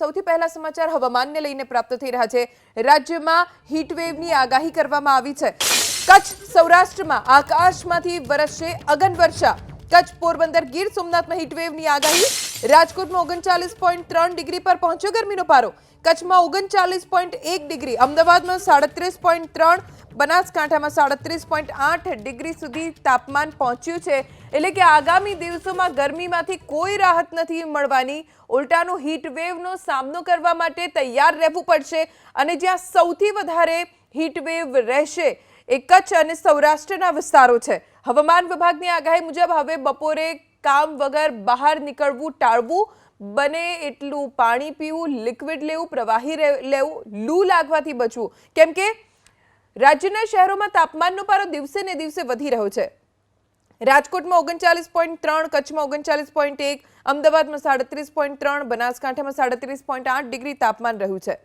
સૌથી પહેલા સમાચાર હવામાનને લઈને પ્રાપ્ત થઈ રહ્યા છે. રાજ્યમાં હીટવેવની આગાહી કરવામાં આવી છે. કચ્છ સૌરાષ્ટ્રમાં આકાશમાંથી વરસશે અગન વર્ષા. કચ્છ પોરબંદર ગીર સોમનાથમાં હીટવેવની આગાહી. રાજકોટમાં ઓગણચાલીસ પોઈન્ટ ત્રણ ડિગ્રી પર પહોંચ્યો ગરમીનો પારો. કચ્છમાં ઓગણચાલીસ પોઈન્ટ એક ડિગ્રી. અમદાવાદમાં સાડત્રીસ પોઈન્ટ ત્રણ બનાસકાંઠામાં સાડત્રીસ પોઈન્ટ આઠ ડિગ્રી સુધી તાપમાન પહોંચ્યું છે. એટલે કે આગામી દિવસોમાં ગરમીમાંથી કોઈ રાહત નથી મળવાની. ઉલટાનું હીટ વેવનો સામનો કરવા માટે તૈયાર રહેવું પડશે અને જ્યાં સૌથી વધારે હીટ વેવ રહેશે એ કચ્છ અને સૌરાષ્ટ્રના વિસ્તારો છે. હવામાન વિભાગની આગાહી મુજબ હવે બપોરે કામ વગર બહાર નીકળવું, ટાળવું, બને એટલું પાણી પીવું લિક્વિડ લેવું, પ્રવાહી લેવું, લૂ લાગવાથી બચવું. કેમ કે રાજ્યના શહેરોમાં તાપમાનનો પારો દિવસે ને દિવસે વધી રહ્યો છે. રાજકોટમાં ઓગણચાલીસ પોઈન્ટ ત્રણ, કચ્છમાં ઓગણચાલીસ પોઈન્ટ એક, અમદાવાદમાં સાડત્રીસ પોઈન્ટ ત્રણ, બનાસકાંઠામાં સાડત્રીસ પોઈન્ટ આઠ ડિગ્રી તાપમાન રહ્યું છે.